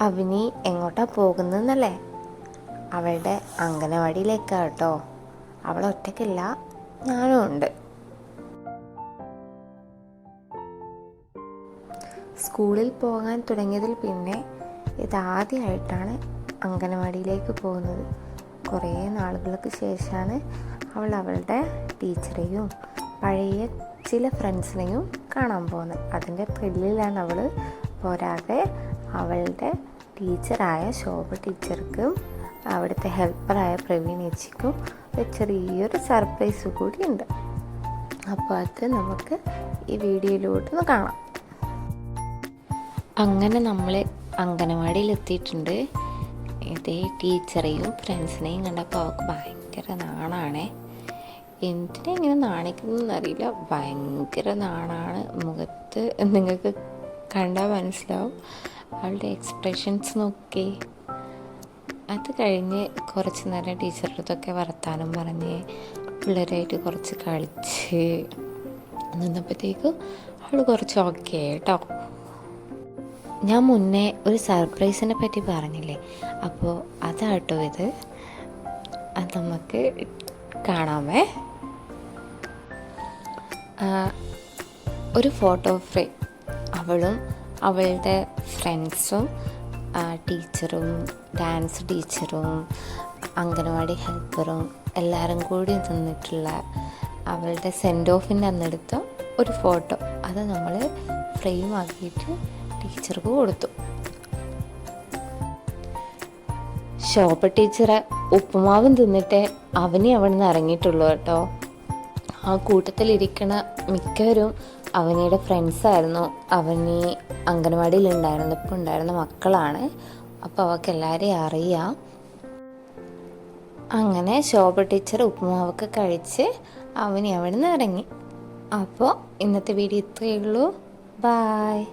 അവനി എങ്ങോട്ടാ പോകുന്നതെന്നല്ലേ? അവളുടെ അംഗനവാടിയിലേക്കാ കേട്ടോ അവൾ ഒറ്റയ്ക്കില്ല ഞാനും ഉണ്ട്. സ്കൂളിൽ പോകാൻ തുടങ്ങിയതിൽ പിന്നെ ഇതാദ്യമായിട്ടാണ് അങ്കനവാടിയിലേക്ക് പോകുന്നത്. കുറേ നാളുകൾക്ക് ശേഷമാണ് അവൾ അവളുടെ ടീച്ചറെയും പഴയ ചില ഫ്രണ്ട്സിനെയും കാണാൻ പോകുന്നത്. അതിന്റെ ത്രില്ലിലാണ് അവൾ പോരാതെ അവളുടെ ടീച്ചറായ ശോഭ ടീച്ചർക്കും അവിടുത്തെ ഹെൽപ്പറായ പ്രവീൺ ഏച്ചിക്കും ഒരു ചെറിയൊരു സർപ്രൈസ് കൂടി ഉണ്ട് അപ്പോൾ അത് നമുക്ക് ഈ വീഡിയോയിലൂടെ ഒന്ന് കാണാം. അങ്ങനെ നമ്മൾ അംഗനവാടിയിൽ എത്തിയിട്ടുണ്ട് ഇതേ ടീച്ചറെയും ഫ്രണ്ട്സിനെയും കണ്ടപ്പോൾ അവൾക്ക് ഭയങ്കര നാണാണേ. എന്തിനാ ഇങ്ങനെ നാണിക്കുന്നതെന്ന് അറിയില്ല. ഭയങ്കര നാണാണ് മുഖത്ത്. നിങ്ങൾക്ക് കണ്ടാൽ മനസ്സിലാവും. അവളുടെ എക്സ്പ്രഷൻസ് നോക്കി. അത് കഴിഞ്ഞ് കുറച്ച് നേരം ടീച്ചറുടെ അടുത്തൊക്കെ വർത്താനം പറഞ്ഞ് പിള്ളേരായിട്ട് കുറച്ച് കളിച്ച് നിന്നപ്പോഴത്തേക്കും അവൾ കുറച്ച് ഓക്കെ കേട്ടോ ഞാൻ മുന്നേ ഒരു സർപ്രൈസിനെ പറ്റി പറഞ്ഞില്ലേ? അപ്പോൾ അതാട്ടോ ഇത്. അത് നമുക്ക് കാണാമേ. ഒരു ഫോട്ടോ ഫ്രെയിം അവളും അവളുടെ ഫ്രണ്ട്സും ടീച്ചറും ഡാൻസ് ടീച്ചറും അംഗനവാടി ഹെൽപ്പറും എല്ലാവരും കൂടി നിന്നിട്ടുള്ള അവളുടെ സെൻഡ് ഓഫിന്റെ അന്നെടുത്ത ഒരു ഫോട്ടോ അത് നമ്മൾ ഫ്രെയിം ആക്കിയിട്ട് ടീച്ചർക്ക് കൊടുത്തു. ശോഭ ടീച്ചറെ ഉപ്പുമാവും തിന്നിട്ടേ അവനെ അവിടെ നിന്ന് ഇറങ്ങിയിട്ടുള്ളൂ കേട്ടോ. ആ കൂട്ടത്തിലിരിക്കണ മിക്കവരും അവനിയുടെ ഫ്രണ്ട്സായിരുന്നു അവനി അംഗനവാടിയിൽ ഇപ്പം ഉണ്ടായിരുന്ന മക്കളാണ്. അപ്പോൾ അവൾക്ക് എല്ലാവരെയും അറിയാം. അങ്ങനെ ശോഭ ടീച്ചർ ഉപ്പുമാവൊക്കെ കഴിച്ച് അവനി അവിടെ നിന്ന് ഇറങ്ങി. അപ്പോൾ ഇന്നത്തെ വീഡിയോ ഇത്രയേ ഉള്ളൂ. ബായ്